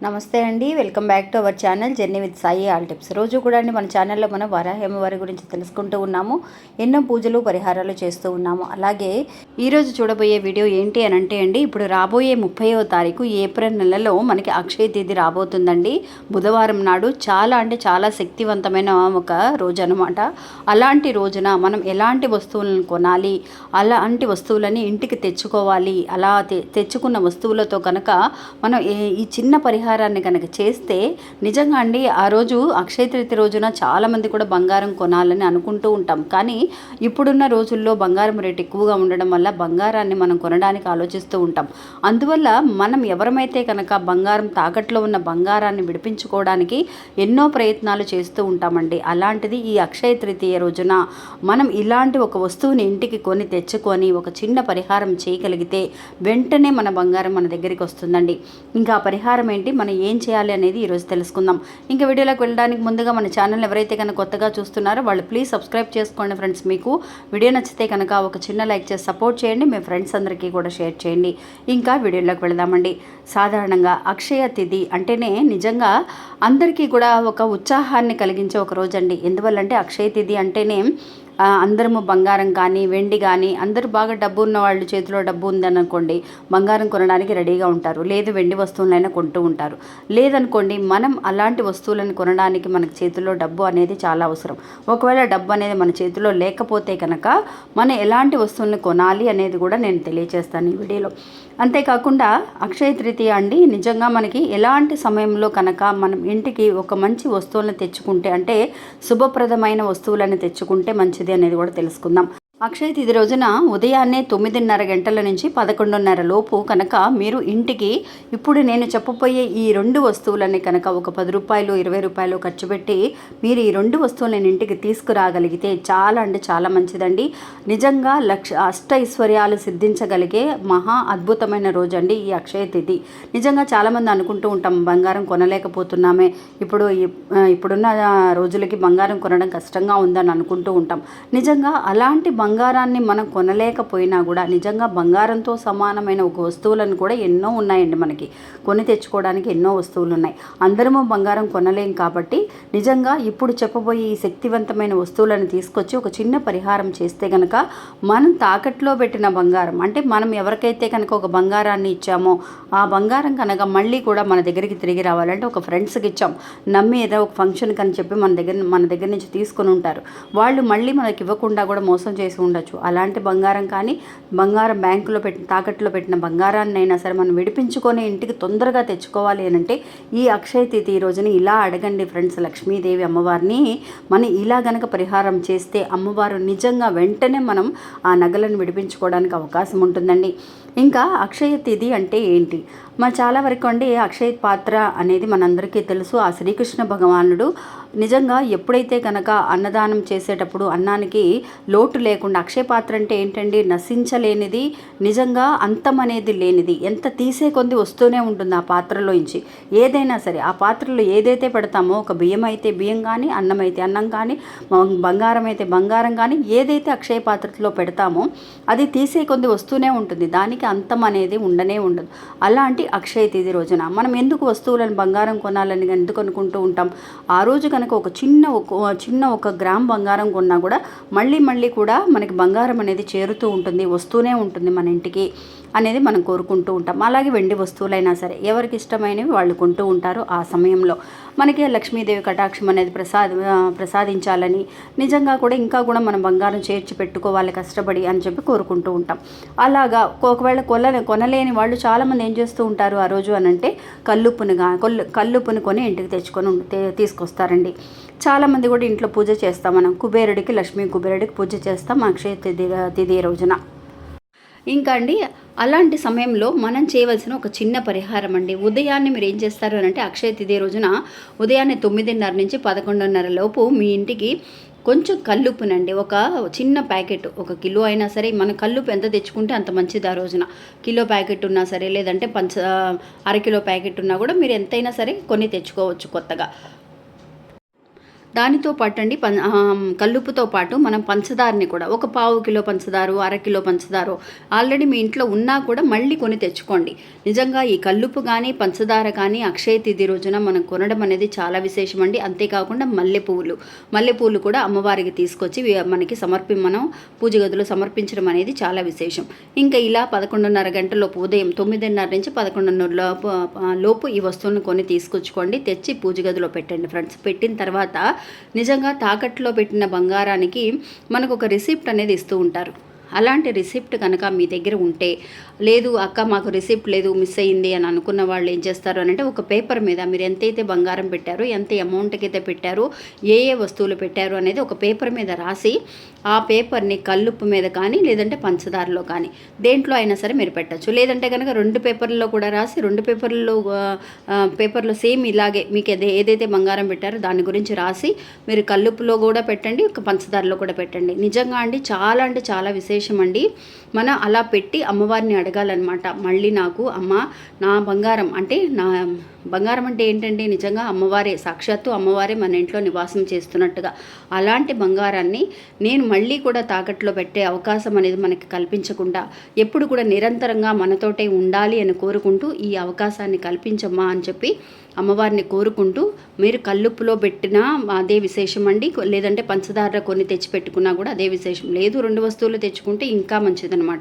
నమస్తే అండి welcome back to our channel journey with Sai all tips. రోజు కూడా అండి మన ఛానల్లో మనం వరాహేమవారి గురించి తెలుసుకుంటూ ఉన్నాము ఎన్నో పూజలు పరిహారాలు చేస్తూ ఉన్నాము. అలాగే ఈరోజు చూడబోయే వీడియో ఏంటి అని అంటే అండి ఇప్పుడు రాబోయే ముప్పైవ తారీఖు ఏప్రిల్ నెలలో మనకి అక్షయ తేదీ రాబోతుందండి. బుధవారం నాడు చాలా అంటే చాలా శక్తివంతమైన ఒక రోజు అనమాట అలాంటి రోజున మనం ఎలాంటి వస్తువులను కొనాలి అలాంటి వస్తువులని ఇంటికి తెచ్చుకోవాలి అలా తె- తెచ్చుకున్న వస్తువులతో కనుక మనం ఈ చిన్న పరిహారాన్ని కనుక చేస్తే నిజంగా అండి ఆ రోజు అక్షయ తృతీయ రోజున చాలామంది కూడా బంగారం కొనాలని అనుకుంటూ ఉంటాం. కానీ ఇప్పుడున్న రోజుల్లో బంగారం రేటు ఎక్కువగా ఉండడం వల్ల బంగారాన్ని మనం కొనడానికి ఆలోచిస్తూ ఉంటాం. అందువల్ల మనం ఎవరమైతే కనుక బంగారం తాకట్లో ఉన్న బంగారాన్ని విడిపించుకోవడానికి ఎన్నో ప్రయత్నాలు చేస్తూ ఉంటామండి. అలాంటిది ఈ అక్షయ తృతీయ రోజున మనం ఇలాంటి ఒక వస్తువుని ఇంటికి కొని తెచ్చుకొని ఒక చిన్న పరిహారం చేయగలిగితే వెంటనే మన బంగారం మన దగ్గరికి వస్తుందండి. ఇంకా పరిహారం ఏంటి? మనం ఏం చేయాలి అనేది ఈరోజు తెలుసుకుందాం. ఇంకా వీడియోలోకి వెళ్ళడానికి ముందుగా మన ఛానల్ ఎవరైతే కనుక కొత్తగా చూస్తున్నారో వాళ్ళు ప్లీజ్ సబ్స్క్రైబ్ చేసుకోండి ఫ్రెండ్స్ మీకు వీడియో నచ్చితే కనుక ఒక చిన్న లైక్ చేసి సపోర్ట్ చేయండి. మీ ఫ్రెండ్స్ అందరికీ కూడా షేర్ చేయండి. ఇంకా వీడియోలోకి వెళదామండి. సాధారణంగా అక్షయ తిథి అంటేనే నిజంగా అందరికీ కూడా ఒక ఉత్సాహాన్ని కలిగించే ఒక రోజు అండి ఎందువల్లంటే అక్షయ తిథి అంటేనే అందరము బంగారం కానీ వెండి కానీ అందరూ బాగా డబ్బు ఉన్న వాళ్ళు చేతిలో డబ్బు ఉందని అనుకోండి బంగారం కొనడానికి రెడీగా ఉంటారు. లేదు వెండి వస్తువులైనా కొంటూ ఉంటారు. లేదనుకోండి మనం అలాంటి వస్తువులను కొనడానికి మనకి చేతిలో డబ్బు అనేది చాలా అవసరం. ఒకవేళ డబ్బు అనేది మన చేతిలో లేకపోతే కనుక మనం ఎలాంటి వస్తువులను కొనాలి అనేది కూడా నేను తెలియజేస్తాను ఈ వీడియోలో. అంతేకాకుండా అక్షయ తృతీయ అండి నిజంగా మనకి ఎలాంటి సమయంలో కనుక మనం ఇంటికి ఒక మంచి వస్తువులను తెచ్చుకుంటే అంటే శుభప్రదమైన వస్తువులను తెచ్చుకుంటే మంచిది. అనేది కూడా తెలుసుకుందాం. అక్షయ తిథి రోజున ఉదయాన్నే తొమ్మిదిన్నర గంటల నుంచి పదకొండున్నర లోపు కనుక మీరు ఇంటికి ఇప్పుడు నేను చెప్పబోయే ఈ రెండు వస్తువులని కనుక ఒక పది రూపాయలు ఇరవై రూపాయలు ఖర్చు పెట్టి మీరు ఈ రెండు వస్తువులను ఇంటికి తీసుకురాగలిగితే చాలా అంటే చాలా మంచిదండి. నిజంగా లక్ష అష్ట ఐశ్వర్యాలు సిద్ధించగలిగే మహా అద్భుతమైన రోజు అండి ఈ అక్షయ తిథి నిజంగా చాలామంది అనుకుంటూ ఉంటాం బంగారం కొనలేకపోతున్నామే. ఇప్పుడు ఇప్పుడున్న రోజులకి బంగారం కొనడం కష్టంగా ఉందని అనుకుంటూ ఉంటాం. నిజంగా అలాంటి బంగారాన్ని మనం కొనలేకపోయినా కూడా నిజంగా బంగారంతో సమానమైన ఒక వస్తువులను కూడా ఎన్నో ఉన్నాయండి మనకి. కొని తెచ్చుకోవడానికి ఎన్నో వస్తువులు ఉన్నాయి అందరము బంగారం కొనలేం కాబట్టి నిజంగా ఇప్పుడు చెప్పబోయే ఈ శక్తివంతమైన వస్తువులను తీసుకొచ్చి ఒక చిన్న పరిహారం చేస్తే కనుక మనం తాకట్లో పెట్టిన బంగారం అంటే మనం ఎవరికైతే కనుక ఒక బంగారాన్ని ఇచ్చామో ఆ బంగారం కనుక మళ్ళీ కూడా మన దగ్గరికి తిరిగి రావాలంటే ఒక ఫ్రెండ్స్కి ఇచ్చాం. నమ్మి ఏదో ఒక ఫంక్షన్కి అని చెప్పి మన దగ్గర మన దగ్గర నుంచి తీసుకొని ఉంటారు. వాళ్ళు మళ్ళీ మనకి ఇవ్వకుండా కూడా మోసం చేసి ఉండొచ్చు. అలాంటి బంగారం కానీ బంగారం బ్యాంకులో పెట్టిన తాకట్లో పెట్టిన బంగారాన్ని అయినా సరే మనం విడిపించుకొని ఇంటికి తొందరగా తెచ్చుకోవాలి అని అంటే ఈ అక్షయ తిథి రోజున ఇలా అడగండి ఫ్రెండ్స్ లక్ష్మీదేవి అమ్మవారిని. మనం ఇలా గనక పరిహారం చేస్తే అమ్మవారు నిజంగా వెంటనే మనం ఆ నగలను విడిపించుకోవడానికి అవకాశం ఉంటుందండి. ఇంకా అక్షయ తిథి అంటే ఏంటి? మన చాలా వరకు అండి అక్షయ పాత్ర అనేది మనందరికీ తెలుసు. ఆ శ్రీకృష్ణ భగవానుడు నిజంగా ఎప్పుడైతే కనుక అన్నదానం చేసేటప్పుడు అన్నానికి లోటు లేకుండా అక్షయ పాత్ర అంటే ఏంటండి? నశించలేనిది నిజంగా అంతం అనేది లేనిది. ఎంత తీసే కొంది వస్తూనే ఉంటుంది ఆ పాత్రలోంచి ఏదైనా సరే ఆ పాత్రలో ఏదైతే పెడతామో ఒక బియ్యం అయితే బియ్యం కానీ అన్నం అయితే అన్నం కానీ బంగారం అయితే బంగారం కానీ ఏదైతే అక్షయ పాత్రలో పెడతామో అది తీసే కొంది వస్తూనే ఉంటుంది. దానికి అంతం అనేది ఉండనే ఉండదు. అలాంటి అక్షయ తిథి రోజున మనం ఎందుకు వస్తువులను బంగారం కొనాలని ఎందుకు అనుకుంటూ ఉంటాం? ఆ రోజు కనుక ఒక చిన్న ఒక చిన్న ఒక గ్రామ్ బంగారం కొన్నా కూడా మళ్ళీ మళ్ళీ కూడా మనకి బంగారం అనేది చేరుతూ ఉంటుంది వస్తూనే ఉంటుంది మన ఇంటికి అనేది మనం కోరుకుంటూ ఉంటాం. అలాగే వెండి వస్తువులైనా సరే ఎవరికి ఇష్టమైనవి వాళ్ళు కొంటూ ఉంటారు ఆ సమయంలో. మనకి లక్ష్మీదేవి కటాక్షం అనేది ప్రసాద ప్రసాదించాలని నిజంగా కూడా ఇంకా కూడా మనం బంగారం చేర్చి పెట్టుకోవాలి కష్టపడి అని చెప్పి కోరుకుంటూ ఉంటాం. అలాగా ఒకవేళ కొల కొనలేని వాళ్ళు చాలామంది ఏం చేస్తూ ఉంటారు ఆ రోజు అని అంటే కల్లుప్పునిగా కొల్లు కల్లుప్పుని కొని ఇంటికి తెచ్చుకొని తీసుకొస్తారండి. చాలామంది కూడా ఇంట్లో పూజ చేస్తాం మనం. కుబేరుడికి లక్ష్మీ కుబేరుడికి పూజ చేస్తాం. అక్షయ తిథి తిథి రోజున. ఇంకా అండి అలాంటి సమయంలో మనం చేయవలసిన ఒక చిన్న పరిహారం అండి. ఉదయాన్నే మీరు ఏం చేస్తారు అని అంటే అక్షయ తిథి రోజున ఉదయాన్నే తొమ్మిదిన్నర నుంచి పదకొండున్నర లోపు మీ ఇంటికి కొంచెం కల్లుప్పునండి. ఒక చిన్న ప్యాకెట్ ఒక కిలో అయినా సరే మన కల్లుపు ఎంత తెచ్చుకుంటే అంత మంచిది ఆ రోజున. కిలో ప్యాకెట్ ఉన్నా సరే లేదంటే పంచ అరకిలో ప్యాకెట్ ఉన్నా కూడా మీరు ఎంతైనా సరే కొన్ని తెచ్చుకోవచ్చు కొత్తగా. దానితో పాటు అండి పం కల్లుపుతో పాటు మనం పంచదారని కూడా ఒక పావు కిలో పంచదారు అర కిలో పంచదారు ఆల్రెడీ మీ ఇంట్లో ఉన్నా కూడా మళ్ళీ కొని తెచ్చుకోండి. నిజంగా ఈ కల్లుపు కానీ పంచదార కానీ అక్షయ తిథి రోజున మనం కొనడం అనేది చాలా విశేషం అండి అంతేకాకుండా మల్లెపూలు. మల్లెపూలు కూడా అమ్మవారికి తీసుకొచ్చి మనకి సమర్పి మనం పూజ గదిలో సమర్పించడం అనేది చాలా విశేషం. ఇంకా ఇలా పదకొండున్నర గంటలోపు ఉదయం తొమ్మిదిన్నర నుంచి పదకొండున్నర లోపు లోపు ఈ వస్తువులను కొని తీసుకొచ్చుకోండి. తెచ్చి పూజ గదిలో పెట్టండి ఫ్రెండ్స్. పెట్టిన తర్వాత నిజంగా తాకట్లో పెట్టిన బంగారానికి మనకు ఒక రిసిప్ట్ అనేది ఇస్తూ ఉంటారు. అలాంటి రిసిప్ట్ కనుక మీ దగ్గర ఉంటే లేదు అక్క మాకు రిసిప్ట్ లేదు మిస్ అయ్యింది అని అనుకున్న వాళ్ళు ఏం చేస్తారు అని అంటే ఒక పేపర్ మీద మీరు ఎంతైతే బంగారం పెట్టారో ఎంత అమౌంట్కి అయితే పెట్టారో ఏ ఏ వస్తువులు పెట్టారు అనేది ఒక పేపర్ మీద రాసి ఆ పేపర్ని కల్లుప్పు మీద కానీ లేదంటే పంచదారలో కానీ దేంట్లో అయినా సరే మీరు పెట్టచ్చు. లేదంటే కనుక రెండు పేపర్లలో కూడా రాసి రెండు పేపర్లలో పేపర్లో సేమ్ ఇలాగే మీకు ఏదే ఏదైతే బంగారం పెట్టారో దాని గురించి రాసి మీరు కల్లుప్పులో కూడా పెట్టండి ఒక పంచదారలో కూడా పెట్టండి. నిజంగా అండి చాలా అంటే చాలా విశేష. అండి మనం అలా పెట్టి అమ్మవారిని అడగాలన్నమాట. మళ్ళీ నాకు అమ్మ నా బంగారం అంటే నా బంగారం అంటే ఏంటంటే నిజంగా అమ్మవారే సాక్షాత్తు అమ్మవారే మన ఇంట్లో నివాసం చేస్తున్నట్టుగా. అలాంటి బంగారాన్ని నేను మళ్ళీ కూడా తాకట్లో పెట్టే అవకాశం అనేది మనకి కల్పించకుండా ఎప్పుడు కూడా నిరంతరంగా మనతోటే ఉండాలి అని కోరుకుంటూ ఈ అవకాశాన్ని కల్పించమ్మా అని చెప్పి అమ్మవారిని కోరుకుంటూ మీరు కల్లుప్పులో పెట్టినా అదే విశేషం అండి లేదంటే పంచదార కొన్ని తెచ్చి పెట్టుకున్నా కూడా అదే విశేషం. లేదు రెండు వస్తువులు తెచ్చుకుంటే ఇంకా మంచిదనమాట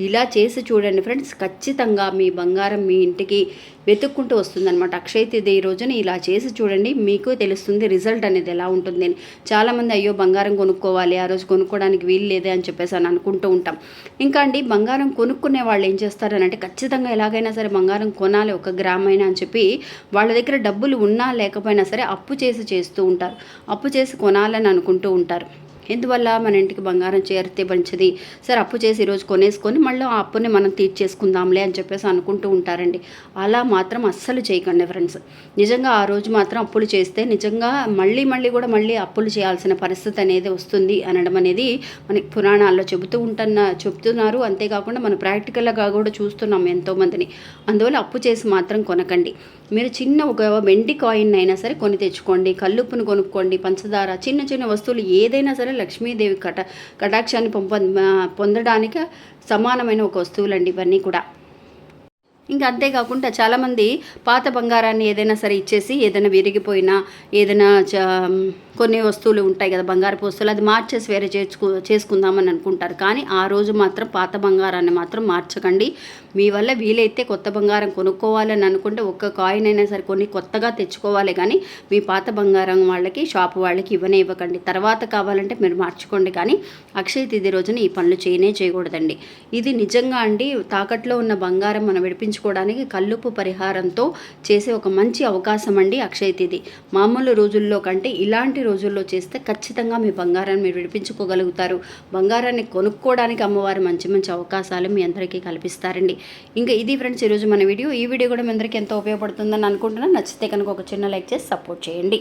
ఇలా చేసి చూడండి ఫ్రెండ్స్ ఖచ్చితంగా మీ బంగారం మీ ఇంటికి వెతుక్కుంటూ వస్తుందన్నమాట. అక్షయ తేదీ ఈ రోజున ఇలా చేసి చూడండి మీకు తెలుస్తుంది రిజల్ట్ అనేది ఎలా ఉంటుంది. అని చాలామంది అయ్యో బంగారం కొనుక్కోవాలి ఆ రోజు కొనుక్కోవడానికి వీలు లేదే అని చెప్పేసి అని అనుకుంటూ ఉంటాం. ఇంకా అండి బంగారం కొనుక్కునే వాళ్ళు ఏం చేస్తారని అంటే ఖచ్చితంగా ఎలాగైనా సరే బంగారం కొనాలి ఒక గ్రామ్ అయినా అని చెప్పి వాళ్ళ దగ్గర డబ్బులు ఉన్నా లేకపోయినా సరే అప్పు చేసి చేస్తూ ఉంటారు. అప్పు చేసి కొనాలని అనుకుంటూ ఉంటారు. ఎందువల్ల మన ఇంటికి బంగారం చేరితే మంచిది? సరే అప్పు చేసి ఈరోజు కొనేసుకొని మళ్ళీ ఆ అప్పుని మనం తీర్చేసుకుందాంలే అని చెప్పేసి అనుకుంటూ ఉంటారండి. అలా మాత్రం అస్సలు చేయకండి ఫ్రెండ్స్. నిజంగా ఆ రోజు మాత్రం అప్పులు చేస్తే నిజంగా మళ్ళీ మళ్ళీ కూడా మళ్ళీ అప్పులు చేయాల్సిన పరిస్థితి అనేది వస్తుంది అనడం అనేది మనకి పురాణాల్లో చెబుతూ ఉంటున్న చెబుతున్నారు. అంతేకాకుండా మనం ప్రాక్టికల్గా కూడా చూస్తున్నాం ఎంతోమందిని. అందువల్ల అప్పు చేసి మాత్రం కొనకండి. మీరు చిన్న ఒక వెండి కాయిన్ అయినా సరే కొని తెచ్చుకోండి కల్లుప్పును కొనుక్కోండి పంచదార చిన్న చిన్న వస్తువులు ఏదైనా సరే లక్ష్మీదేవి కట కటాక్షాన్ని పంప పొందడానికి సమానమైన ఒక వస్తువులండి ఇవన్నీ కూడా. ఇంకా అంతేకాకుండా చాలామంది పాత బంగారాన్ని ఏదైనా సరే ఇచ్చేసి ఏదైనా విరిగిపోయినా ఏదైనా చ- కొన్ని వస్తువులు ఉంటాయి కదా బంగారపు వస్తువులు అది మార్చేసి వేరే చేసుకు చేసుకుందామని అనుకుంటారు. కానీ ఆ రోజు మాత్రం పాత బంగారాన్ని మాత్రం మార్చకండి. మీ వల్ల వీలైతే కొత్త బంగారం కొనుక్కోవాలని అనుకుంటే ఒక్క కాయిన్ అయినా సరే కొన్ని కొత్తగా తెచ్చుకోవాలి కానీ మీ పాత బంగారం వాళ్ళకి షాపు వాళ్ళకి ఇవ్వనే ఇవ్వకండి. తర్వాత కావాలంటే మీరు మార్చుకోండి కానీ అక్షయ తిథి రోజున ఈ పనులు చేయనే చేయకూడదండి. ఇది నిజంగా అండి తాకట్లో ఉన్న బంగారం మనం విడిపించుకోవడానికి కల్లుపు పరిహారంతో చేసే ఒక మంచి అవకాశం అండి అక్షయ తిథి. మామూలు రోజుల్లో కంటే ఇలాంటి రోజుల్లో చేస్తే ఖచ్చితంగా మీ బంగారాన్ని మీరు విడిపించుకోగలుగుతారు. బంగారాన్ని కొనుక్కోవడానికి అమ్మవారు మంచి మంచి అవకాశాలు మీ అందరికీ కల్పిస్తారండి. ఇంకా ఇది ఫ్రెండ్స్ ఈరోజు మన వీడియో. ఈ వీడియో కూడా మీ అందరికీ ఎంతో ఉపయోగపడుతుందని అనుకుంటున్నాను. నచ్చితే కనుక ఒక చిన్న లైక్ చేసి సపోర్ట్ చేయండి.